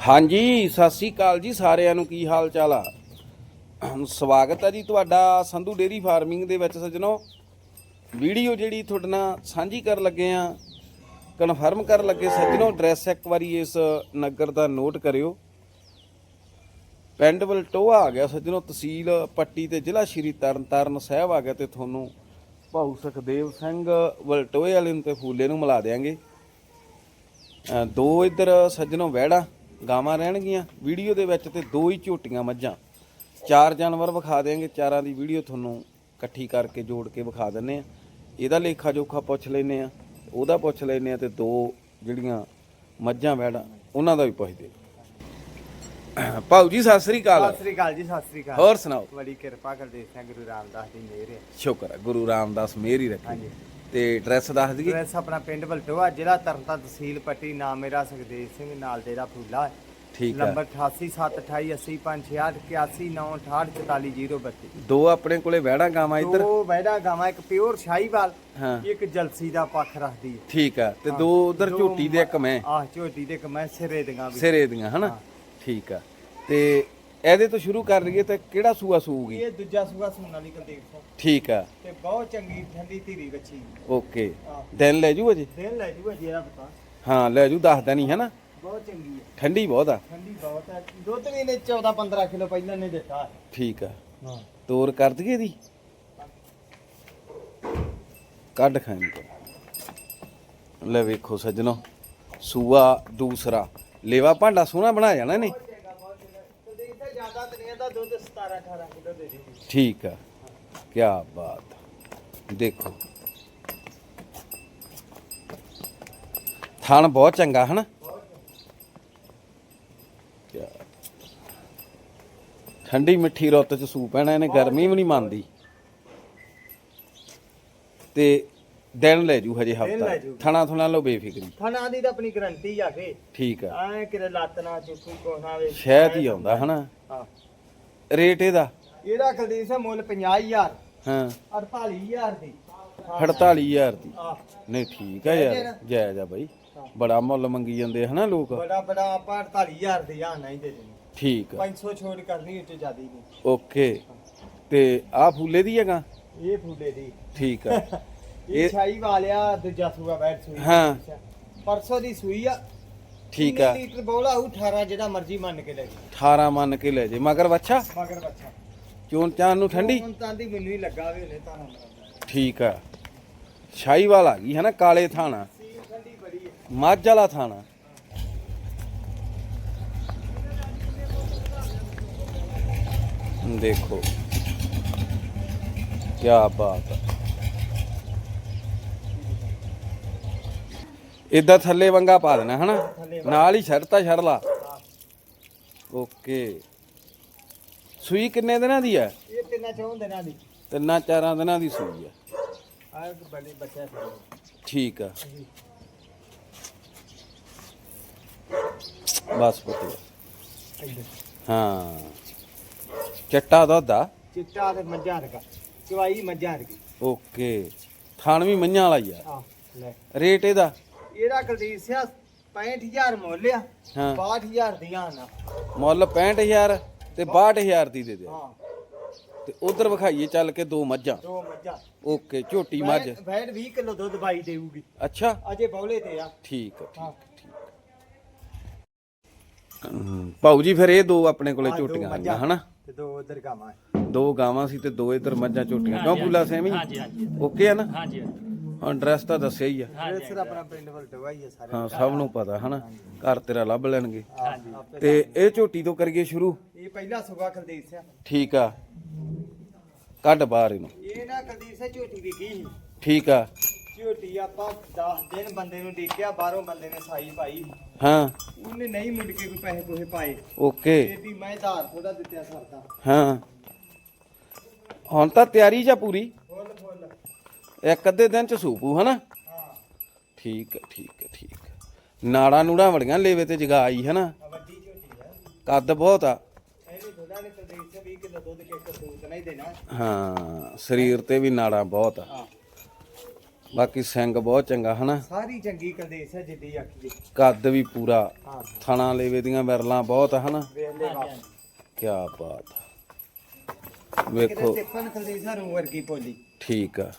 ਹਾਂਜੀ, ਸਤਿ ਸ੍ਰੀ ਅਕਾਲ ਜੀ ਸਾਰਿਆਂ ਨੂੰ, ਕੀ ਹਾਲ ਚਾਲ ਆ ਸਵਾਗਤ ਹੈ ਜੀ ਤੁਹਾਡਾ ਸੰਧੂ ਡੇਰੀ ਫਾਰਮਿੰਗ ਦੇ ਵਿੱਚ ਸੱਜਣੋ। ਵੀਡੀਓ ਜਿਹੜੀ ਤੁਹਾਡੇ ਨਾਲ ਸਾਂਝੀ ਕਰਨ ਲੱਗੇ ਆ, ਕਨਫਰਮ ਕਰਨ ਲੱਗੇ ਸੱਜਣੋ, ਐਡਰੈਸ ਇੱਕ ਵਾਰੀ ਇਸ ਨਗਰ ਦਾ ਨੋਟ ਕਰਿਓ। ਪਿੰਡ ਵਲਟੋਆ ਆ ਗਿਆ ਸੱਜਣੋ, ਤਹਿਸੀਲ ਪੱਟੀ ਤੇ ਜ਼ਿਲ੍ਹਾ ਸ਼੍ਰੀ ਤਰਨਤਾਰਨ ਸਾਹਿਬ ਆ ਗਿਆ ਤੇ ਤੁਹਾਨੂੰ ਭਾਊ ਸੁਖਦੇਵ ਸਿੰਘ ਵਲਟੋਏ ਵਾਲੇ ਨੂੰ ਤੇ ਫੂਲੇ ਨੂੰ ਮਿਲਾ ਦੇਾਂਗੇ ਦੋ ਇੱਧਰ ਸੱਜਣੋਂ, ਵਹਿੜਾ। ਗਾਵਾਂ ਰਹਿਣਗੀਆਂ। ਵੀਡੀਓ ਦੇ ਵਿੱਚ ਤੇ ਦੋ ਹੀ ਝੋਟੀਆਂ ਮੱਝਾਂ। ਚਾਰ ਜਾਨਵਰ ਵਿਖਾ ਦੇਾਂਗੇ ਚਾਰਾਂ ਦੀ ਵੀਡੀਓ ਤੁਹਾਨੂੰ ਇਕੱਠੀ ਕਰਕੇ ਜੋੜ ਕੇ ਵਿਖਾ ਦਿੰਨੇ ਆ। ਇਹਦਾ ਲੇਖਾ ਜੋਖਾ ਪੁੱਛ ਲੈਨੇ ਆ। ਉਹਦਾ ਪੁੱਛ ਲੈਨੇ ਆ ਤੇ ਦੋ ਜਿਹੜੀਆਂ ਮੱਝਾਂ ਵਹਿੜਾ ਉਹਨਾਂ ਦਾ ਵੀ ਪੁੱਛਦੇ ਭਾਊ ਜੀ ਸਤਿ ਸ੍ਰੀ ਅਕਾਲ। ਸਤਿ ਸ੍ਰੀ ਅਕਾਲ ਜੀ ਸਤਿ ਸ੍ਰੀ ਅਕਾਲ। ਹੋਰ ਸੁਣਾਓ? ਬੜੀ ਕਿਰਪਾ ਕਰਦੇ ਸਿੰਘ ਗੁਰੂ ਰਾਮਦਾਸ ਦੀ ਮਿਹਰ ਹੈ। ਸ਼ੁਕਰ ਹੈ ਗੁਰੂ ਰਾਮਦਾਸ ਮੇਰ ਹੀ ਰੱਖੇ। ਹਾਂਜੀ। ਤੇ ਐਡਰੈਸ ਦੱਸ ਦਈਏ। ਐਡਰੈਸ ਆਪਣਾ ਪਿੰਡ ਬਲਟੋਆ ਜ਼ਿਲ੍ਹਾ ਤਰਨਤਾਰਨ ਤਹਿਸੀਲ ਪੱਟੀ ਨਾਮ ਮੇਰਾ ਸੁਖਦੇਵ ਸਿੰਘ ਨਾਲ ਡੇਰਾ ਫੂਲਾ ਹੈ। ਠੀਕ ਹੈ। ਨੰਬਰ 8872850568 ਦੋ ਆਪਣੇ ਕੋਲੇ ਵਹਿੜਾ ਗਾਵਾਂ ਇੱਧਰ। ਦੋ ਵੈੜਾ ਗਾਵਾਂ ਇੱਕ ਪਿਓਰ ਸ਼ਾਹੀਵਾਲ ਹਾਂ। ਇੱਕ ਜਲਸੀ ਦਾ ਪੱਖ ਰੱਖਦੀ ਹੈ। ਠੀਕ ਆ ਤੇ ਦੋ ਉਧਰ ਝੋਟੀ ਦੇ ਇੱਕ ਮੈਂ। ਆਹ ਝੋਟੀ ਦੇ ਇੱਕ ਮੈਂ ਸਿਰੇ ਦੀਆਂ ਵੀ। ਸਿਰੇ ਦੀਆਂ ਹਨਾ? ਹਾਂ। ਠੀਕ ਆ। ਤੇ ਇਹਦੇ ਤੋਂ ਸ਼ੁਰੂ ਕਰ ਲਈਏ ਤਾਂ ਕਿਹੜਾ ਸੂਆ ਸੂਗੀ ਇਹ ਦੂਜਾ ਸੂਆ ਸੁਣਨ ਵਾਲੀ ਕੁਲਦੀਪ ਸਿੰਘ ਠੀਕ ਆ। ਤੇ ਬਹੁਤ ਚੰਗੀ ਠੰਡੀ ਧੀਰੀ ਬੱਚੀ ਓਕੇ। ਦਿਨ ਲੈ ਜੂ ਅਜੇ? ਦਿਨ ਲੈ ਜੂਗਾ ਜਿਹੜਾ ਪਤਾ ਹਾਂ ਲੈ ਜੂ ਦੱਸਦਾ ਨਹੀਂ ਹਨਾ ਬਹੁਤ ਚੰਗੀ ਹੈ। ਠੰਡੀ ਬਹੁਤ ਆ। ਠੰਡੀ ਬਹੁਤ ਹੈ ਦੁੱਧ ਵੀ ਨੇ 14 15 ਕਿਲੋ ਪਹਿਲਾਂ ਨੇ ਦਿੱਤਾ ਠੀਕ ਆ। ਹਾਂ। ਤੋਰ ਕਰ ਦਈਏ ਦੀ ਕੱਢ ਖਾਣੀ ਲੈ ਵੇਖੋ ਸੱਜਣੋ ਸੂਆ ਦੂਸਰਾ। ਲੇਵਾ ਭਾਂਡਾ ਸੋਹਣਾ ਬਣਾ ਜਾਣਾ ਨੇ? ਠੀਕ ਆ। ਕੀ ਬਾਤ। ਦੇਖੋ। ਥਣ ਬਹੁਤ ਚੰਗਾ, ਹਨਾ? ਠੰਡੀ ਮਿੱਠੀ ਰੁੱਤ ਚ ਸੂ ਪੈਣਾ ਇਹਨੇ ਗਰਮੀ ਵੀ ਨਹੀਂ ਮੰਨਦੀ। ਤੇ ਦਿਨ ਲੈ ਜੂ ਹਜੇ ਦਿਨ ਹਫਤਾ। ਜੂ। ਥਣਾ ਥੁਣਾ ਲੋ ਬੇਫਿਕਰੀ। ਖਾਣਾ ਦੀ ਤਾਂ ਆਪਣੀ ਗਰੰਟੀ ਆ ਕੇ। ਠੀਕ ਆ। ਐ ਕਿਰੇ ਲੱਤ ਨਾ ਚੁੱਕੀ ਕੋਨਾ ਵੇ। ਸ਼ਹਿਦ ਹੀ ਆਉਂਦਾ ਹਨਾ? ਹਾਂ ਰੇਟ ਇਹਦਾ? ਇਹਦਾ ਕੁਲਦੀਪ ਸਿੰਘ ਮੁੱਲ 50000 ਹਾਂ। 48000 ਦੀ। 48000 ਦੀ। ਆ ਨਹੀਂ ਠੀਕ ਆ ਯਾਰ। ਜਾਇਜ਼ ਆ ਬਾਈ। ਬੜਾ ਮੁੱਲ ਮੰਗੀ ਜਾਂਦੇ ਹਨਾ ਲੋਕ? ਬੜਾ ਬੜਾ ਆਪਾਂ 48000 ਦੀ ਆ ਨਹੀਂ ਦੇ ਦੇਣੀ। ਠੀਕ ਆ। 500 ਛੋੜ ਕਰਨੀ ਉੱਤੇ ਜਿਆਦੀ ਨਹੀਂ। ਓਕੇ। ਤੇ ਆ ਫੂਲੇ ਦੀ ਹੈਗਾ? ਇਹ ਫੂਲੇ ਦੀ। ਠੀਕ ਆ। ਇਹ ਇਹ ਛਾਈ ਵਾਲਿਆ ਦੂਜਾ ਸੂਆ ਬੈਠ ਸੂਈ। ਹਾਂ। ਪਰਸੋਂ ਦੀ ਸੂਈ ਆ। ਠੀਕ ਆ। ਕਿੰਨੀ ਲੀਟਰ ਬੋਲਾ ਉਹ 18 ਜਿਹੜਾ ਮਰਜ਼ੀ ਮੰਨ ਕੇ ਲੈ ਜੀ 18 ਮੰਨ ਕੇ ਲੈ ਜੇ ਮਗਰ ਬੱਚਾ ਮਗਰ ਬੱਚਾ ਚੋਣ ਚਾਨ ਨੂੰ ਠੰਡੀ? ਹੁਣ ਤਾਂ ਦੀ ਮੈਨੂੰ ਹੀ ਲੱਗਾ ਵੀ ਹਲੇ ਤਾਂ ਮਰਦਾ। ਠੀਕ ਆ। ਸ਼ਾਹੀਵਾਲ ਆ ਗਈ ਹਨਾ? ਕਾਲੇ ਥਾਣਾ। ਸੀਲ ਠੰਡੀ ਬੜੀ ਹੈ ਮੱਝ ਵਾਲਾ ਥਾਣਾ। ਦੇਖੋ। ਕੀ ਬਾਤ ਹੈ ਇਦਾਂ ਥੱਲੇ ਵੰਗਾ ਪਾ ਦੇਣਾ ਹਨਾ? ਨਾਲ ਹੀ ਛੜਤਾ ਛੜ ਲਾ ਓਕੇ। ਸੂਈ ਕਿੰਨੇ ਦਿਨਾਂ ਦੀ ਹੈ ਇਹ ਤਿੰਨਾਂ ਚੌਂ ਦਿਨਾਂ ਦੀ। ਤਿੰਨਾਂ ਚਾਰਾਂ ਦਿਨਾਂ ਦੀ ਸੂਈ ਹੈ ਆਹ ਬੜੇ ਬੱਚਾ ਠੀਕ ਆ। ਬਸ ਪੁੱਤ ਹਾਂ। ਚੱਟਾ ਦੁੱਧ ਆ? ਚਿੱਟਾ ਤੇ ਮੱਝਾਂ ਰਗਾ ਚਵਾਈ ਮੱਝਾਂ ਰਗੀ ਓਕੇ। ਥਣ ਵੀ ਮੰਝਾਂ ਵਾਲਾ ਹੀ ਆ। ਆ ਲੈ। ਰੇਟ ਇਹਦਾ? ਇਹਦਾ ਕੁਲਦੀਪ ਸਿਆ 65000 ਮੁੱਲ ਆ ਹਾਂ। 62000 ਦੀਆਂ ਨਾ। ਮੁੱਲ 65000 ਤੇ 62000 ਦੀ ਦੇ ਦੇ ਹਾਂ। ਤੇ ਉਧਰ ਵਿਖਾਈਏ ਚੱਲ ਕੇ ਦੋ ਮੱਝਾਂ। ਦੋ ਮੱਝਾਂ। ਓਕੇ ਝੋਟੀ ਮੱਝ। ਵੈੜ 20 ਕਿਲੋ ਦੁੱਧ ਬਾਈ ਦੇਊਗੀ। ਅੱਛਾ। ਅਜੇ ਬੌਲੇ ਤੇ ਆ। ਠੀਕ ਆ ਹਾਂ। ਹਮ, ਭਾਊ ਜੀ ਫਿਰ ਇਹ ਦੋ ਆਪਣੇ ਕੋਲੇ ਝੋਟੀਆਂ ਆਈਆਂ। ਹਨਾ? ਤੇ ਦੋ ਉਧਰ ਗਾਵਾਂ। ਦੋ ਗਾਵਾਂ ਸੀ ਤੇ ਦੋ ਇਧਰ ਮੱਝਾਂ ਝੋਟੀਆਂ। ਕਿਉਂ ਬੁੱਲਾ ਸੇਵੀਂ। ਹਾਂਜੀ ਹਾਂਜੀ। ਓਕੇ ਆ ਨਾ? ਹਾਂਜੀ। ਹਾਂ ਐਡਰੈਸ ਤਾਂ ਦੱਸਿਆ ਹੀ ਆ। ਇਹ ਸਿਰ ਆਪਣਾ ਪਿੰਡ ਵੱਲ ਦਵਾਈ ਆ ਸਾਰੇ। ਹਾਂ ਸਭ ਨੂੰ ਪਤਾ ਹਨਾ? ਘਰ ਤੇਰਾ ਲੱਭ ਲੈਣਗੇ। ਤੇ ਇਹ ਝੋਟੀ ਤੋਂ ਕਰੀਏ ਸ਼ੁਰੂ? ਇਹ ਪਹਿਲਾ ਸੁਗਾ ਕੁਲਦੀਪ ਸਿਆ ਠੀਕ ਆ। ਕੱਢ ਬਾਹਰ ਇਹਨੂੰ। ਇਹ ਨਾ ਕੁਲਦੀਪ ਸਿਆ ਝੋਟੀ ਦੀ ਕੀ ਠੀਕ ਆ। ਝੋਟੀ ਆਪਾਂ 10 ਦਿਨ ਬੰਦੇ ਨੂੰ ਦੇਖਿਆ ਬਾਹਰੋਂ ਬੰਦੇ ਨੇ ਸਾਈ ਪਾਈ। ਹਾਂ। ਉਹਨੇ ਨਹੀਂ ਮੁੰਡ ਕੇ ਕੋਈ ਪੈਸੇ ਪੋਹੇ ਪਾਏ। ਓਕੇ। ਇਹਦੀ ਮੈਂ ਧਾਰ ਥੋੜਾ ਦਿੱਤਿਆ ਸਰਦਾ। ਹਾਂ। ਹੁਣ ਤਾਂ ਤਿਆਰੀ ਜਾਂ ਪੂਰੀ? ਇੱਕ ਅੱਧੇ ਦਿਨ ਚ ਸੂਪੂ ਹਨਾ? ਠੀਕ ਹੈ ਠੀਕ ਹੈ ਠੀਕ ਹੈ। ਨਾੜਾ ਨੂੜਾ ਵੜੀਆਂ ਲੇਵੇ ਤੇ ਜਗਾ ਆਈ ਹਨਾ? ਵੱਡੀ ਝੋਟੀ ਕੱਦ ਬਹੁਤ ਆ। ਇਹਨੇ ਥੋੜਾ ਨੇ ਕੁਲਦੀਪ ਸਿਆ 20 ਕਿਲੋ ਦੁੱਧ ਕੇ ਕਸੂਤ ਨਹੀਂ ਦੇਣਾ ਹਾਂ ਸਰੀਰ ਤੇ ਵੀ ਨਾੜਾ ਬਹੁਤ ਆ। ਹਾਂ। ਬਾਕੀ ਸਿੰਘ ਬਹੁਤ ਚੰਗਾ ਹਨਾ? ਸਾਰੀ ਚੰਗੀ ਕਲਦੇਸ ਹੈ ਜਿੱਡੀ ਅੱਖੀ ਦੀ। ਕੱਦ ਵੀ ਪੂਰਾ। ਹਾਂ। ਥਣਾ ਲੇਵੇ ਦੀਆਂ ਵਿਰਲਾਂ ਬਹੁਤ ਆ ਹਨਾ? ਵੇਖ ਲੈ ਬਾਪ ਕੀ ਬਾਤ ਆ। ਕਿਤੇ ਵੇਖੋ। ਵਰਗੀ ਪੋਲੀ ਠੀਕ ਆ।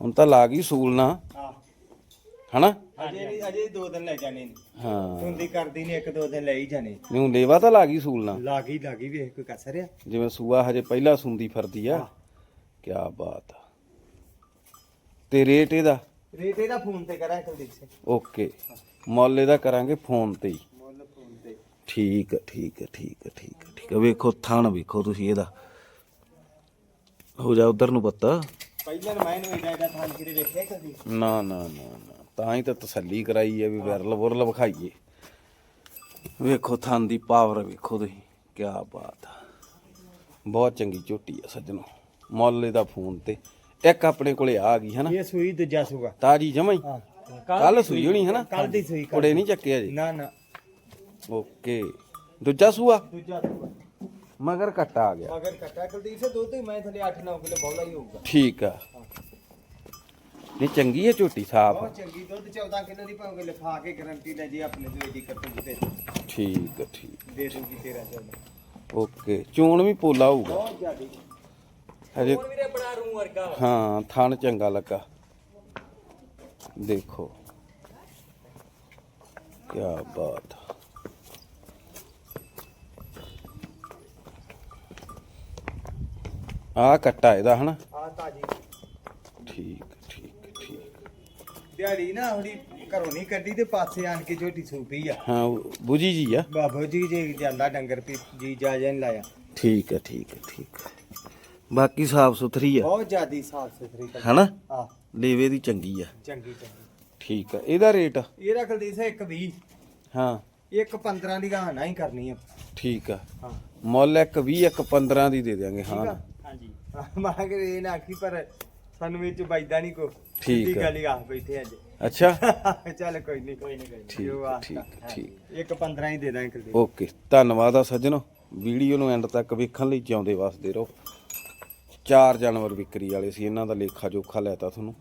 ਹੁਣ ਤਾਂ ਲਾ ਗਈ ਹਾਂ। ਹਨਾ? ਅਜੇ ਨਹੀਂ ਅਜੇ ਦੋ ਦਿਨ ਲੈ ਜਾਣੇ ਨੇ। ਹਾਂ। ਹੁੰਦੀ ਕਰਦੀ ਨੇ ਇੱਕ ਦੋ ਦਿਨ ਲੈ ਹੀ ਜਾਣੇ। ਨੂੰ ਲੇਵਾ ਤਾਂ ਲਾ ਗਈ ਸੂਲਣਾ ਲਾਗੀ ਲਾਗੀ ਵੇਖ ਕੋਈ ਕਸਰ ਆ। ਜਿਵੇਂ ਸੂਆ ਹਜੇ ਪਹਿਲਾਂ ਸੁੰਦੀ ਫਿਰਦੀ ਆ। ਕੀ ਬਾਤ ਆ। ਤੇ ਰੇਟ ਇਹਦਾ? ਰੇਟ ਇਹਦਾ ਫੋਨ ਤੇ ਕਰਾਂ ਕਲਦੇਸ ਓਕੇ। ਮੁੱਲ ਇਹਦਾ ਕਰਾਂਗੇ ਫੋਨ ਤੇ ਹੀ। ਮੁੱਲ ਫੋਨ ਤੇ। ਠੀਕ ਹੈ ਠੀਕ ਹੈ ਠੀਕ ਹੈ ਠੀਕ ਹੈ ਠੀਕ ਹੈ ਵੇਖੋ ਥਣ ਵੇਖੋ ਤੁਸੀਂ ਇਹਦਾ। ਹੋ ਜਾ ਉਧਰ ਨੂੰ ਪੱਤਾ। ਪਹਿਲਾਂ ਮੈਂ ਨੂੰ ਥਾਂ ਵੇਖਿਆ ਕਦੀ ਨਾ ਨਾ ਨਾ ਨਾ। ਤਾਂ ਹੀ ਤਾਂ ਤਸੱਲੀ ਕਰਾਈ ਹੈ ਵੀ ਵਿਰਲ ਬੁਰਲ ਵਿਖਾਈਏ। ਵੇਖੋ ਥਣ ਦੀ ਪਾਵਰ ਵੇਖੋ ਤੁਸੀਂ ਕੀ ਬਾਤ ਆ। ਬਹੁਤ ਚੰਗੀ ਝੋਟੀ ਆ ਸੱਜਣੋ। ਮੁੱਲ ਇਹਦਾ ਫੋਨ ਤੇ। ਇੱਕ ਆਪਣੇ ਕੋਲੇ ਆ ਗਈ ਹਨਾ? ਇਹ ਸੂਈ ਦੂਜਾ ਸੂਗਾ ਤਾਜੀ ਜਮਾਈ ਕੱਲ ਸੂਈ ਹੋਣੀ ਹਨਾ? ਕੱਲ ਦੀ ਸੂਈ ਕੁੜੇ ਨਹੀਂ ਚੱਕਿਆ ਜੀ। ਨਾ ਨਾ। ਓਕੇ। ਦੂਜਾ ਸੂਆ? ਦੂਜਾ ਸੂਗਾ ਮਗਰ ਕੱਟਾ ਆ ਗਿਆ। ਅਗਰ ਕੱਟਾ। ਕਲਦੀਪ ਸੇ ਦੁੱਧ ਹੀ ਮੈਂ ਥਲੇ 8-9 ਕਿਲੋ ਬੌਲਾ ਹੀ ਹੋਊਗਾ। ਠੀਕ ਆ। ਨਹੀਂ ਚੰਗੀ ਹੈ ਝੋਟੀ ਸਾਫ਼ ਬਹੁਤ ਚੰਗੀ ਦੁੱਧ 14 ਕਿਲੋ ਦੀ ਭਾਵੇਂ ਲਿਖਾ ਕੇ ਗਾਰੰਟੀ ਲੈ ਜੀ ਆਪਣੇ ਤੋਂ ਦੀ ਕੱਟੂ ਤੇ ਠੀਕ ਆ, ਠੀਕ। ਦੇ ਦੂਗੀ 13 14 ਓਕੇ ਚੋਣ ਵੀ ਪੋਲਾ ਹੋਊਗਾ। ਬਹੁਤ ਜ਼ਿਆਦੀ। ਹਜੇ ਹੋਰ ਵੀਰੇ ਬੜਾ ਰੂ ਵਰਗਾ। ਵਾ। ਹਾਂ ਥਣ ਚੰਗਾ ਲੱਗਾ। ਦੇਖੋ। ਕੀ ਬਾਤ ਆ। ਕੱਟਾ ਇਹਦਾ ਹਨਾ? ਆ ਤਾਜੀ। ਠੀਕ ਠੀਕ ਠੀਕ। ਦਿਹਾੜੀ ਨਾ ਹੁਣੀ ਘਰੋਂ ਨਹੀਂ ਕੱਢੀ ਤੇ ਪਾਸੇ ਆਣ ਕੇ ਝੋਟੀ ਸੂਪੀ ਆ। ਹਾਂ ਬੁਜੀ ਜੀ ਆ। ਬਾਬਾ ਜੀ ਜੇ ਜਾਂਦਾ ਡੰਗਰ ਪੀ ਜੀ ਜਾ ਜਾਂ ਲਾਇਆ। ਠੀਕ ਹੈ ਠੀਕ ਹੈ ਠੀਕ ਹੈ ਬਾਕੀ ਸਾਫ਼ ਸੁਥਰੀ ਆ। ਬਹੁਤ ਜ਼ਿਆਦੀ ਸਾਫ਼ ਸੁਥਰੀ ਕੱਢੀ। ਹਨਾ? ਆ ਲੇਵੇ ਦੀ ਚੰਗੀ ਆ। ਚੰਗੀ ਚੰਗੀ। ਠੀਕ ਆ ਇਹਦਾ ਰੇਟ? ਇਹ ਰੱਖ ਦੀ ਸੇ ਇੱਕ 20 ਹਾਂ। ਇੱਕ 15 ਦੀ ਗਾਣਾ ਹੀ ਕਰਨੀ ਆ। ਠੀਕ ਆ। ਹਾਂ। ਮੁੱਲ ਇੱਕ 20 ਇੱਕ 15 ਦੀ ਦੇ ਦਿਆਂਗੇ ਠੀਕ ਹਾਂ। ਆ। ਹਾਂਜੀ ਮੈਂ ਕਿ ਇਹ ਨਾ ਆਖੀ ਪਰ ਸਾਨੂੰ ਵਿੱਚ ਬੈਦਾ ਨਹੀਂ ਕੋ ਠੀਕ ਆ। ਗੱਲ ਹੀ ਆ ਬੈਠੇ ਅੱਜ ਅੱਛਾ। ਚੱਲ ਕੋਈ ਨਹੀਂ ਕੋਈ ਨਹੀਂ ਠੀਕ ਆ, ਠੀਕ ਠੀਕ। ਇੱਕ 15 ਹੀ ਦੇ ਦਾਂ ਇੱਕ ਓਕੇ ਧੰਨਵਾਦ ਆ ਸੱਜਣੋ। ਵੀਡੀਓ ਨੂੰ ਐਂਡ ਤੱਕ ਵੇਖਣ ਲਈ ਜਿਉਂਦੇ ਵਸਦੇ ਰਹੋ। ਚਾਰ ਜਾਨਵਰ ਵਿਕਰੀ ਵਾਲੇ ਸੀ ਇਹਨਾਂ ਦਾ ਲੇਖਾ ਜੋਖਾ ਲੈਤਾ ਤੁਹਾਨੂੰ।